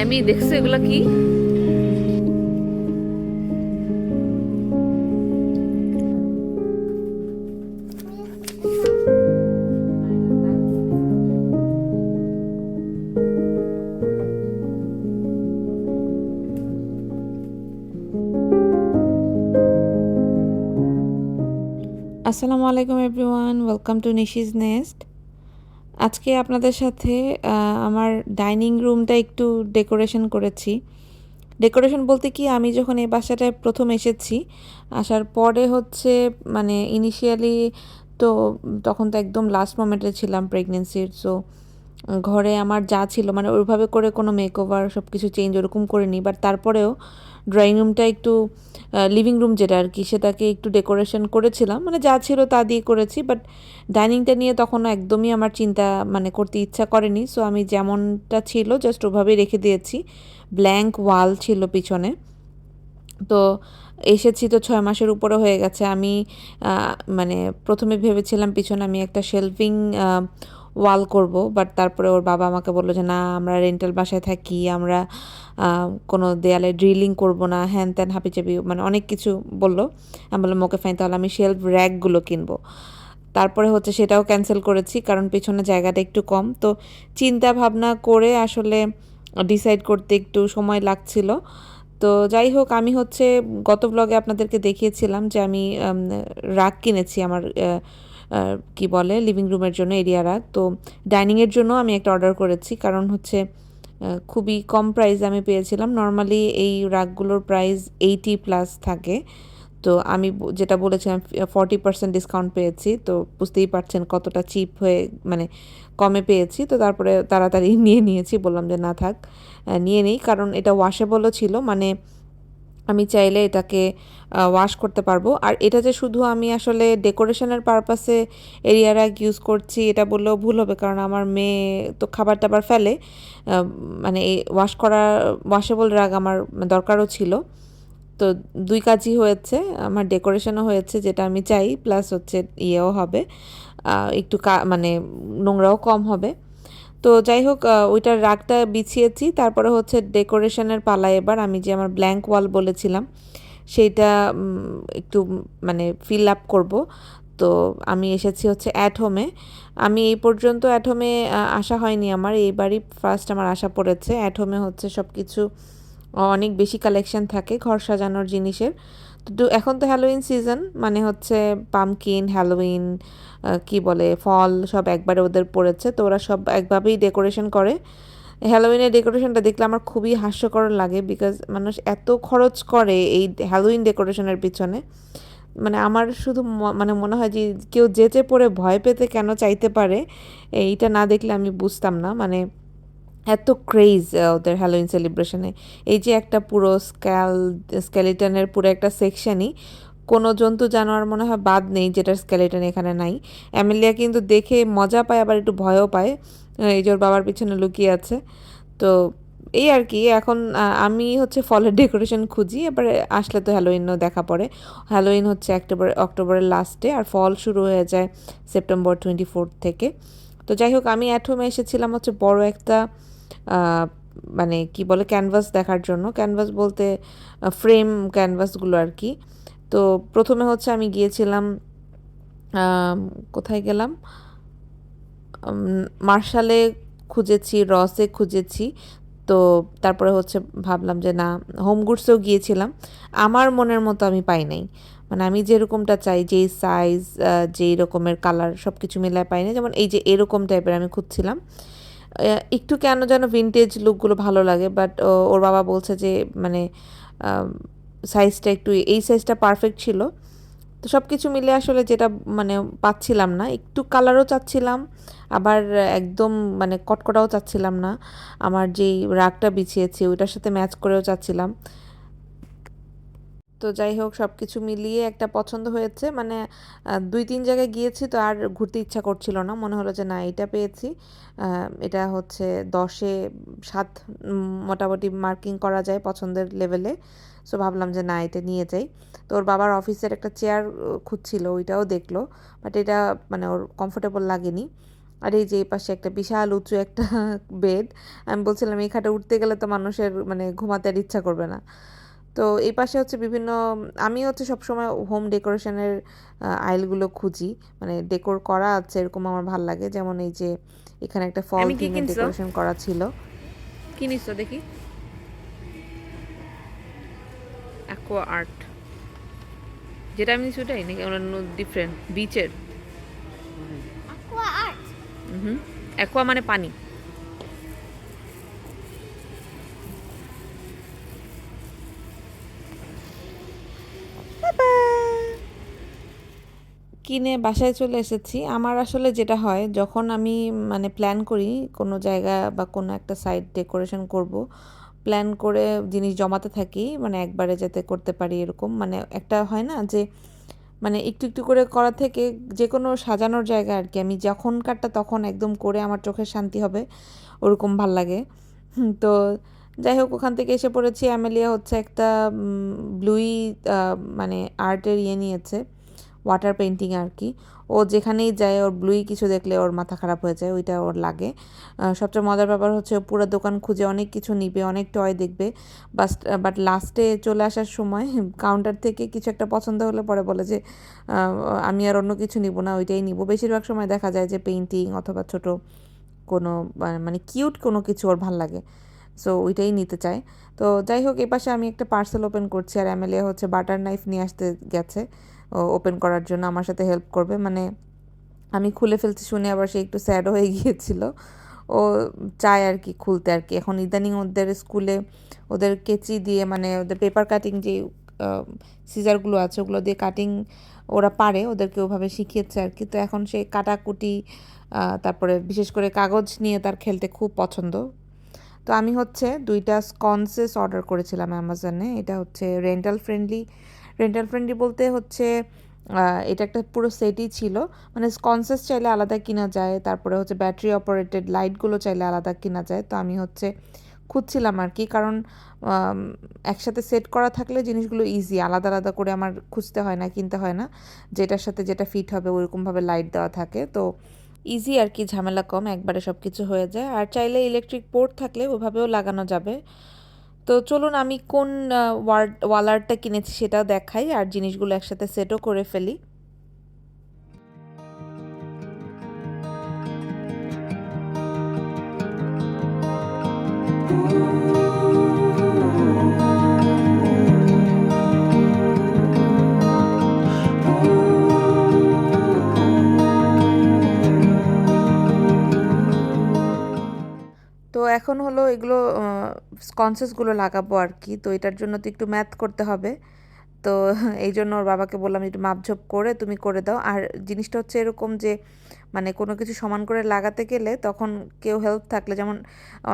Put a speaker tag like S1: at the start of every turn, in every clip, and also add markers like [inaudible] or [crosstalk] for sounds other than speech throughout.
S1: আমি দেখছ এগুলা কি? আসসালামু আলাইকুম everyone, welcome to Nishi's nest. আজকে আপনাদের সাথে আমার ডাইনিং রুমটা একটু ডেকোরেশন করেছি। ডেকোরেশন বলতে কি, আমি যখন এই বাসাটায় প্রথম এসেছি, আসার পরে হচ্ছে মানে ইনিশিয়ালি তো তখন তো একদম লাস্ট মোমেন্টে ছিলাম প্রেগনেন্সির সো ঘরে আমার যা ছিল মানে ওইভাবে করে কোনো মেকওভার সব কিছু চেঞ্জ ওরকম করিনি বাট তারপরেও ড্রয়িং রুমটা একটু লিভিং রুম যেটা আর কি, সেটাকে একটু ডেকোরেশন করেছিলাম মানে যা ছিল তা দিয়ে করেছি বাট ডাইনিংটা নিয়ে তখনও একদমই আমার চিন্তা মানে করতে ইচ্ছা করেনি সো আমি যেমনটা ছিল জাস্ট ওভাবেই রেখে দিয়েছি ব্ল্যাঙ্ক ওয়াল ছিল পিছনে। তো এসেছি তো ছয় মাসের উপরে হয়ে গেছে, আমি মানে প্রথমে ভেবেছিলাম পিছনে আমি একটা শেলভিং ওয়াল করব বাট তারপরে ওর বাবা আমাকে বলল যে, না, আমরা রেন্টাল বাসায় থাকি, আমরা কোনো দেয়ালে ড্রিলিং করব না হ্যান ত্যান হাপিচাপি মানে অনেক কিছু বলল। আমি বললাম, ওকে ফাইন তাহলে আমি শেলফ র্যাকগুলো কিনবো। তারপরে হচ্ছে সেটাও ক্যান্সেল করেছি, কারণ পেছনে জায়গাটা একটু কম। তো চিন্তা ভাবনা করে আসলে ডিসাইড করতে একটু সময় লাগছিল। তো যাই হোক, আমি হচ্ছে গত ব্লগে আপনাদেরকে দেখিয়েছিলাম যে আমি রাগ কিনেছি আমার কি বলে লিভিং রুমের জন্য এরিয়া রাগ তো ডাইনিংয়ের জন্য আমি একটা অর্ডার করেছি, কারণ হচ্ছে খুবই কম প্রাইস আমি পেয়েছিলাম। নর্মালি এই রাগগুলোর প্রাইস এইটি প্লাস থাকে। তো আমি যেটা বলেছিলাম ফর্টি পার্সেন্ট ডিসকাউন্ট পেয়েছি। তো বুঝতেই পারছেন কতটা চিপ হয়ে মানে কমে পেয়েছি। তো তারপরে তাড়াতাড়ি [laughs] নিয়ে নিয়েছি, বললাম যে না থাক নিয়ে নেই। কারণ এটা ওয়াশেবলও ছিল মানে আমি চাইলে এটাকে ওয়াশ করতে পারব। আর এটা যে শুধু আমি আসলে ডেকোরেশনের পারপাসে এরিয়া রাগ ইউজ করছি, এটা বললেও ভুল হবে, কারণ আমার মেয়ে তো খাবার টাবার ফেলে। মানে এই ওয়াশ করা ওয়াশেবল রাগ আমার দরকারও ছিল। তো দুই কাজই হয়েছে, আমার ডেকোরেশনও হয়েছে, যেটা আমি চাই প্লাস হচ্ছে ইয়েও হবে। একটু মানে নোংরাও কম হবে। তো যাই হোক ওইটার রাগটা বিছিয়েছি। তারপরে হচ্ছে ডেকোরেশনের পালা এবার। আমি যে আমার ব্ল্যাঙ্ক ওয়াল বলেছিলাম, সেইটা একটু মানে ফিল আপ করব। তো আমি এসেছি হচ্ছে অ্যাট হোমে আমি এই পর্যন্ত অ্যাট হোমে আসা হয়নি আমার। এইবারই ফার্স্ট আমার আসা পড়েছে। অ্যাট হোমে হচ্ছে সব কিছু অনেক বেশি কালেকশন থাকে ঘর সাজানোর জিনিসের। তো এখন তো হ্যালোইন সিজন মানে হচ্ছে পামকিন হ্যালোইন কি বলে, ফল সব একবারে ওদের পড়েছে, তো ওরা সব একভাবেই ডেকোরেশন করে। হ্যালোইনের ডেকোরেশনটা দেখলে আমার খুবই হাস্যকর লাগে বিকজ মানুষ এত খরচ করে এই হ্যালোইন ডেকোরেশনের পিছনে। মানে আমার শুধু মানে মনে হয় যে কেউ যেচে পড়ে ভয় পেতে কেন চাইতে পারে, এইটা না দেখলে আমি বুঝতাম না। মানে এত ক্রেজ ওদের হ্যালোইন সেলিব্রেশনে এই যে একটা পুরো স্ক্যাল স্কেলিটনের পুরো একটা সেকশনই কোনো জন্তু, জানোয়ার মনে হয় বাদ নেই যেটার স্কেলেটন এখানে নাই। অ্যামেলিয়া কিন্তু দেখে মজা পায়, আবার একটু ভয়ও পায়। এই যে ওর বাবার পিছনে লুকিয়ে আছে। তো এই আর কি, এখন আমি হচ্ছে ফলের ডেকোরেশন খুঁজি, এবারে আসলে তো হ্যালোইনও দেখা পড়ে। হ্যালোইন হচ্ছে অক্টোবর অক্টোবরের লাস্টে আর ফল শুরু হয়ে যায় সেপ্টেম্বর টোয়েন্টি ফোর্থ থেকে। তো যাই হোক, আমি অ্যাট হোমে এসেছিলাম হচ্ছে বড় একটা মানে কি বলে ক্যানভাস দেখার জন্য। ক্যানভাস বলতে ফ্রেম ক্যানভাসগুলো আর কি। তো প্রথমে হচ্ছে আমি গিয়েছিলাম কোথায় গেলাম? মার্শালে খুঁজেছি, রসে খুঁজেছি। তো তারপরে হচ্ছে ভাবলাম যে না হোম গুডসেও গিয়েছিলাম। আমার মনের মতো আমি পাই নাই। মানে আমি যেরকমটা চাই, যেই সাইজ যেই রকমের কালার সব কিছু মিলায় পাই না যেমন এই যে এরকম টাইপের আমি খুঁজছিলাম। একটু কেন যেন ভিনটেজ লুকগুলো ভালো লাগে বাট ওর বাবা বলছে যে মানে সাইজটা একটু, এই সাইজটা পারফেক্ট ছিল। তো সব কিছু মিলে আসলে যেটা মানে পাচ্ছিলাম না। একটু কালারও চাচ্ছিলাম, আবার একদম মানে কটকটাও চাচ্ছিলাম না। আমার যেই রাগটা বিছিয়েছি, ওইটার সাথে ম্যাচ করেও চাচ্ছিলাম। তো যাই হোক সব কিছু মিলিয়ে একটা পছন্দ হয়েছে। মানে দুই তিন জায়গায় গিয়েছি তো আর ঘুরতে ইচ্ছা করছিল না। মনে হলো যে না এটা পেয়েছি। এটা হচ্ছে দশে সাত মোটামুটি মার্কিং করা যায় পছন্দের লেভেলে সো ভাবলাম যে না, এটা নিয়ে যাই। তো ওর বাবার অফিসের একটা চেয়ার খুঁজছিল, ওইটাও দেখল। বাট এটা মানে ওর কমফোর্টেবল লাগেনি। আর এই যে, এই পাশে একটা বিশাল উঁচু একটা [laughs] বেড আমি বলছিলাম, এই খাটে উঠতে গেলে তো মানুষের মানে ঘুমাতে আর ইচ্ছা করবে না। তো এই পাশে হচ্ছে বিভিন্ন আমি হচ্ছে সবসময় হোম ডেকোরেশনের আইলগুলো খুঁজি। মানে ডেকোর করা আছে এরকম আমার ভালো লাগে। যেমন এই যে এখানে একটা ফল
S2: আমি কি
S1: থিমের
S2: কিনছো?
S1: ডেকোরেশন করা ছিল।
S2: কি নিচ্ছ দেখি। অ্যাকোয়া আর্ট যেটা আমি ওটাই? নাকি অন্য ডিফারেন্ট বিচের অ্যাকোয়া মানে পানি।
S1: কিনে বাসায় চলে এসেছি। আমার আসলে যেটা হয়, যখন আমি মানে প্ল্যান করি কোনো জায়গা বা কোনো একটা সাইট ডেকোরেশন করব প্ল্যান করে জিনিস জমাতে থাকি মানে একবারে যাতে করতে পারি এরকম মানে একটা হয় না যে মানে একটু একটু করে করা থেকে যে কোনো সাজানোর জায়গা আর কি। আমি যখন যখনকারটা তখন একদম করে আমার চোখের শান্তি হবে, ওরকম ভালো লাগে। তো যাই হোক, ওখান থেকে এসে পড়েছি। অ্যামেলিয়া হচ্ছে একটা ব্লুই মানে আর্টের ইয়ে নিয়েছে। ওয়াটার পেন্টিং আর কি ও যেখানেই যায়, ওর ব্লুই কিছু দেখলে ওর মাথা খারাপ হয়ে যায়, ওইটা ওর লাগে। সবচেয়ে মজার ব্যাপার হচ্ছে ও পুরো দোকান খুঁজে অনেক কিছু নিবে, অনেক টয় দেখবে। বাস বাট লাস্টে চলে আসার সময় [laughs] কাউন্টার থেকে কিছু একটা পছন্দ হলে পরে বলে যে আমি আর অন্য কিছু নিব না, ওইটাই নিব। বেশিরভাগ সময় দেখা যায় যে পেন্টিং অথবা ছোট কোনো, মানে- মানে কিউট কোনো কিছু ওর ভালো লাগে। সো ওইটাই নিতে চায়। তো যাই হোক এই পাশে আমি একটা পার্সেল ওপেন করছি আর এমএলএ হচ্ছে বাটার নাইফ নিয়ে আসতে গেছে। ওপেন করার জন্য আমার সাথে হেল্প করবে। মানে আমি খুলে ফেলছি শুনে আবার সে একটু স্যাডও হয়ে [laughs] গিয়েছিল। ও চায় আর কি খুলতে আর কি। এখন ইদানিং ওদের স্কুলে ওদের কেচি দিয়ে মানে ওদের পেপার কাটিং যে সিজারগুলো আছে ওগুলো দিয়ে কাটিং ওরা পারে, ওদেরকে ওভাবে শিখিয়েছে আর কি। তো এখন সে কাটাকুটি তারপরে বিশেষ করে কাগজ নিয়ে তার খেলতে খুব পছন্দ। তো আমি হচ্ছে দুইটা স্কনসেস অর্ডার করেছিলাম অ্যামাজনে এটা হচ্ছে রেন্টাল ফ্রেন্ডলি রেন্টাল ফ্রেন্ডলি বলতে হচ্ছে এটা একটা পুরো সেটই ছিল। মানে স্কনসেস চাইলে আলাদা কিনা যায়, তারপরে হচ্ছে ব্যাটারি অপারেটেড লাইটগুলো চাইলে আলাদা কিনা যায়। তো আমি হচ্ছে খুঁজছিলাম আর কি, কারণ একসাথে সেট করা থাকলে জিনিসগুলো ইজি আলাদা আলাদা করে আমার খুঁজতে হয় না, কিনতে হয় না। যেটার সাথে যেটা ফিট হবে ওইরকমভাবে লাইট দেওয়া থাকে। তো ইজি আর কি, ঝামেলা কম, একবারে সব কিছু হয়ে যায়। আর চাইলে ইলেকট্রিক পোর্ট থাকলে ওইভাবেও লাগানো যাবে। তো চলুন আমি কোন ওয়ার্ড, ওয়ালারটা কিনেছি সেটাও দেখাই আর জিনিসগুলো একসাথে সেটও করে ফেলি। তো এখন হলো এগুলো স্কনসেসগুলো লাগাবো আর কি। তো এটার জন্য তো একটু ম্যাথ করতে হবে। তো এই জন্য ওর বাবাকে বললাম একটু মাপঝোপ করে তুমি করে দাও। আর জিনিসটা হচ্ছে এরকম যে মানে কোনো কিছু সমান করে লাগাতে গেলে তখন কেউ হেল্প থাকলে, যেমন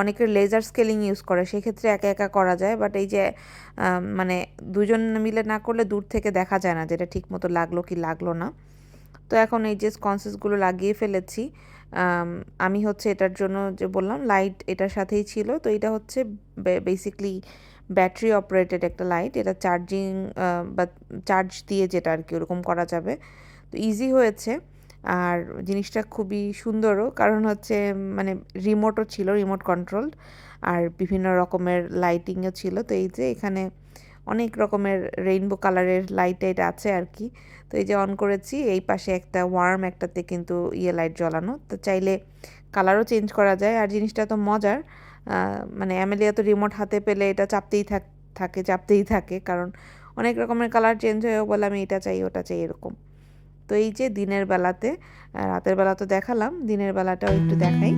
S1: অনেকের লেজার স্কেলিং ইউজ করে, সেক্ষেত্রে একা একা করা যায়। বাট এই যে মানে দুজন মিলে না করলে দূর থেকে দেখা যায় না যেটা ঠিক মতো লাগল কি লাগল না। তো এখন এই যে স্কনসেসগুলো লাগিয়ে ফেলেছি। আম, হচ্ছে এটার জন্য যে বললাম লাইট এটার সাথেই ছিল। তো এটা হচ্ছে বেসিকলি ব্যাটারি অপারেটেড একটা লাইট এটা চার্জিং বা চার্জ দিয়ে যেটা আর কি ওরকম করা যাবে। তো ইজি হয়েছে। আর জিনিসটা খুবই সুন্দরও। কারণ হচ্ছে মানে রিমোটও ছিল রিমোট কন্ট্রোল আর বিভিন্ন রকমের লাইটিংও ছিল। তো এই যে এখানে অনেক রকমের রেইনবো কালারের লাইট টাইট আছে আর কি তো এই যে অন করেছি, এই পাশে একটা ওয়ার্ম একটাতে কিন্তু ইয়ে লাইট জ্বালানো। তো চাইলে কালারও চেঞ্জ করা যায়। আর জিনিসটা তো মজার মানে অ্যামেলিয়া তো রিমোট হাতে পেলে এটা চাপতেই থাক, থাকে, চাপতেই থাকে। কারণ অনেক রকমের কালার চেঞ্জ হয়েও বলে, আমি এটা চাই, ওটা চাই, এরকম। তো এই যে দিনের বেলাতে রাতের বেলা তো দেখালাম, দিনের বেলাটাও একটু দেখাই।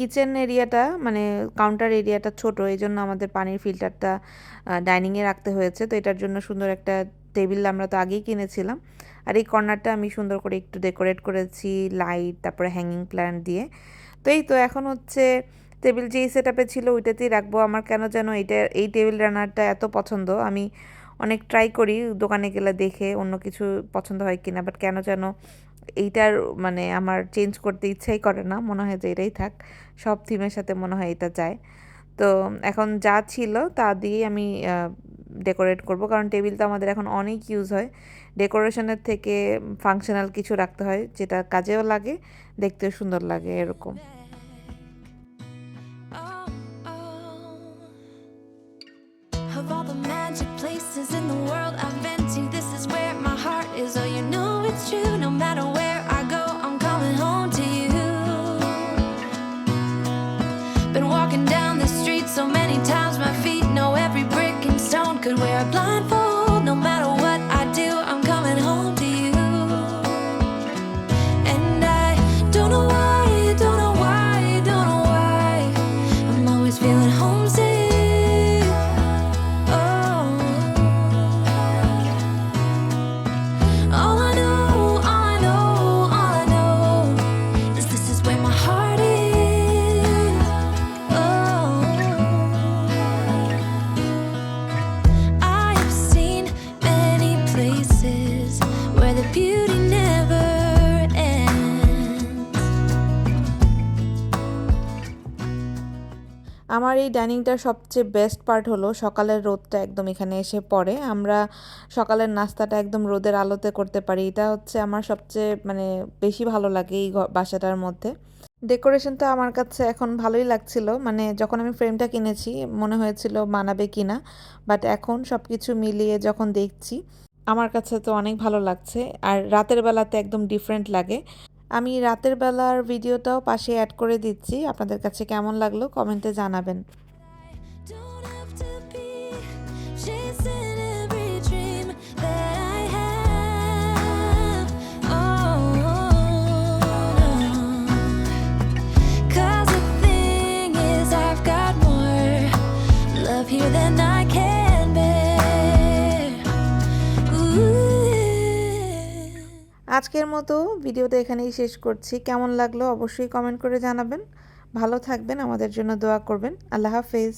S1: কিচেন এরিয়াটা মানে কাউন্টার এরিয়াটা ছোট এই জন্য আমাদের পানির ফিল্টারটা ডাইনিংয়ে রাখতে হয়েছে। তো এটার জন্য সুন্দর একটা টেবিল আমরা তো আগেই কিনেছিলাম। আর এই কর্নারটা আমি সুন্দর করে একটু ডেকোরেট করেছি লাইট তারপরে হ্যাঙ্গিং প্ল্যান্ট দিয়ে। তো এই তো এখন হচ্ছে টেবিল যেই সেট আপে ছিল, ওইটাতেই রাখব। আমার কেন যেন এইটা, এই টেবিল রানারটা এত পছন্দ। আমি অনেক ট্রাই করি দোকানে গেলে দেখে অন্য কিছু পছন্দ হয় কিনা বাট কেন যেন এইটার মানে আমার চেঞ্জ করতে ইচ্ছাই করে না। মনে হয় যে এটাই থাক, সব থিমের সাথে মনে হয় এটা যায়। তো এখন যা ছিল তা দিয়েই আমি ডেকোরেট করব। কারণ টেবিল তো আমাদের এখন অনেক ইউজ হয়। ডেকোরেশনের থেকে ফাংশনাল কিছু রাখতে হয়, যেটা কাজেও লাগে, দেখতেও সুন্দর লাগে, এরকম।
S3: All the magic places in the world I've been to, this is where my heart is. Oh, you know it's true. No matter where I go, I'm coming home to you. Been walking down the street so many times,
S1: আমার এই ডাইনিংটার সবচেয়ে best part হলো সকালের রোদটা একদম এখানে এসে পড়ে। আমরা সকালের নাস্তাটা একদম রোদের আলোতে করতে পারি। এটা হচ্ছে আমার সবচেয়ে মানে বেশি ভালো লাগে এই বাসাটার মধ্যে। ডেকোরেশনটা আমার কাছে এখন ভালোই লাগছিল। মানে যখন আমি ফ্রেমটা কিনেছি, মনে হয়েছিল মানাবে কিনা। বাট এখন সব কিছু মিলিয়ে যখন দেখছি, আমার কাছে তো অনেক ভালো লাগছে। আর রাতের বেলাতে একদম ডিফারেন্ট লাগে। আমি রাতের বেলার ভিডিওটাও পাশে অ্যাড করে দিচ্ছি। আপনাদের কাছে কেমন লাগল কমেন্টে জানাবেন। মতো ভিডিওটা এখানেই শেষ করছি। কেমন লাগল অবশ্যই কমেন্ট করে জানাবেন। ভালো থাকবেন, আমাদের জন্য দোয়া করবেন। আল্লাহ হাফেজ।